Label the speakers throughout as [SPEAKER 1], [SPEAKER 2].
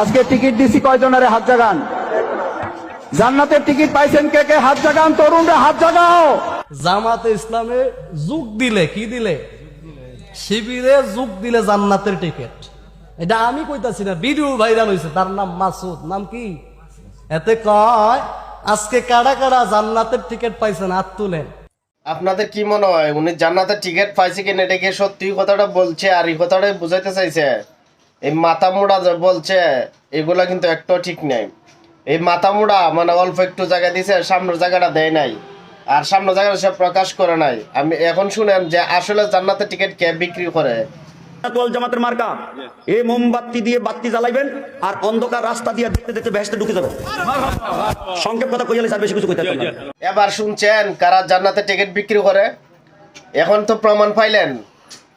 [SPEAKER 1] আজকে টিকিট দিছি কয়জনের হাত জাগান? জান্নাতের টিকিট পাইছেন কে কে? হাত জাগান তরুণরা হাত জাগাও!
[SPEAKER 2] জামাতে ইসলামে যোগ দিলে কি দিলে? শিবিরে যোগ দিলে জান্নাতের টিকিট। এটা আমি কইতাছি না ভিডিও ভাইরাল হয়েছে তার নাম মাসুদ। নাম কি? এতে কয় আজকে কারা কারা জান্নাতের টিকিট পাইছেন হাত তুলেন।
[SPEAKER 3] আপনাদের কি মনে হয় উনি জান্নাতের টিকিট পাইছে কিনা এটা কি সত্যি কথাটা বলছে আর এই কথাটাই বুঝাইতে চাইছে? এই মাথা মোড়া যে বলছে এগুলা কিন্তু একটু ঠিক নেই। এই মাথা মোড়া মানে অল্প একটু জায়গা দিছে সামনের জায়গাটা দেয় নাই। আর সামনের জায়গাটা সে প্রকাশ করে নাই। আমি এখন শুনেন যে আসলে জান্নাতের টিকিট কে বিক্রি করে?
[SPEAKER 4] জামাতের মার্কা। এই মোমবাতি দিয়ে বাতি জ্বালাইবেন আর অন্ধকার রাস্তা দিয়ে দেখতে দেখতে ভেসতে ঢুকে যাবে। সংক্ষেপ কথা কইলে স্যার বেশি কিছু কইতে
[SPEAKER 3] এবার শুনছেন কারা জান্নাতের টিকিট বিক্রি করে? এখন তো প্রমাণ পাইলেন।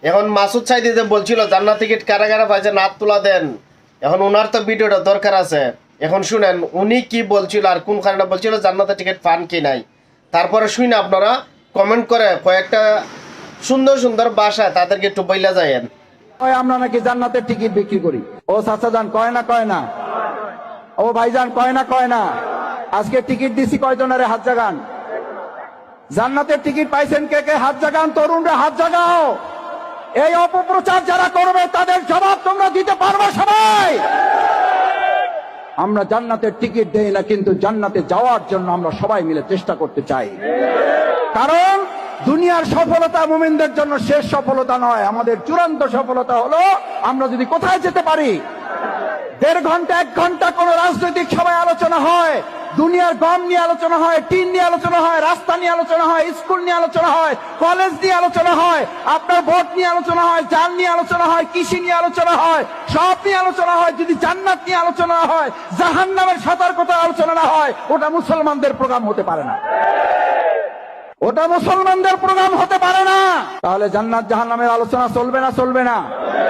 [SPEAKER 3] এখন মাসুদ সাইদি যে বলছিল, জান্নাত টিকিট কারা কারা পাইছে নাত তুলা দেন। এখন ওনার তো ভিডিওটা দরকার আছে। এখন শুনেন, উনি কি বলছিল আর কোন কারণে বলছিল জান্নাতের টিকিট পান কি নাই? তারপরে শুনে আপনারা, কমেন্ট করে কয়েকটা সুন্দর সুন্দর বাসায় তাদেরকে একটু বইলা যায়েন।
[SPEAKER 1] আমরা নাকি জান্নাতের টিকিট বিক্রি করি? ও যান, কয় না কয় না? ও ভাইজান কয় না কয় না? আজকে টিকিট দিছি কয়জনের? হাত জাগান। জান্নাতের টিকিট পাইছেন কে কে? হাত জাগান, তরুণরা হাত জাগাও। এই অপপ্রচার যারা করবে, তাদের জবাব তোমরা দিতে পারবে সবাই। আমরা জান্নাতের টিকিট দেই না, কিন্তু জান্নাতে যাওয়ার জন্য আমরা সবাই মিলে চেষ্টা করতে চাই। কারণ দুনিয়ার সফলতা মুমিনদের জন্য শেষ সফলতা নয়, আমাদের চূড়ান্ত সফলতা হলো আমরা যদি কোথায় যেতে পারি দেড় ঘণ্টা এক ঘণ্টা কোন রাজনৈতিক সভায় আলোচনা হয় দুনিয়ার গম নিয়ে আলোচনা হয় টিন নিয়ে আলোচনা হয় রাস্তা নিয়ে আলোচনা হয় স্কুল নিয়ে আলোচনা হয় কলেজ নিয়ে আলোচনা হয় আপনার ভোট নিয়ে আলোচনা হয় যান নিয়ে আলোচনা হয় কৃষি নিয়ে আলোচনা হয় সব নিয়ে আলোচনা হয় যদি জান্নাত নিয়ে আলোচনা হয় জাহান নামের সতর্কতা আলোচনা না হয় ওটা মুসলমানদের প্রোগ্রাম হতে পারে না ওটা মুসলমানদের প্রোগ্রাম হতে পারে না তাহলে জান্নাত জাহান্নামের আলোচনা চলবে না চলবে না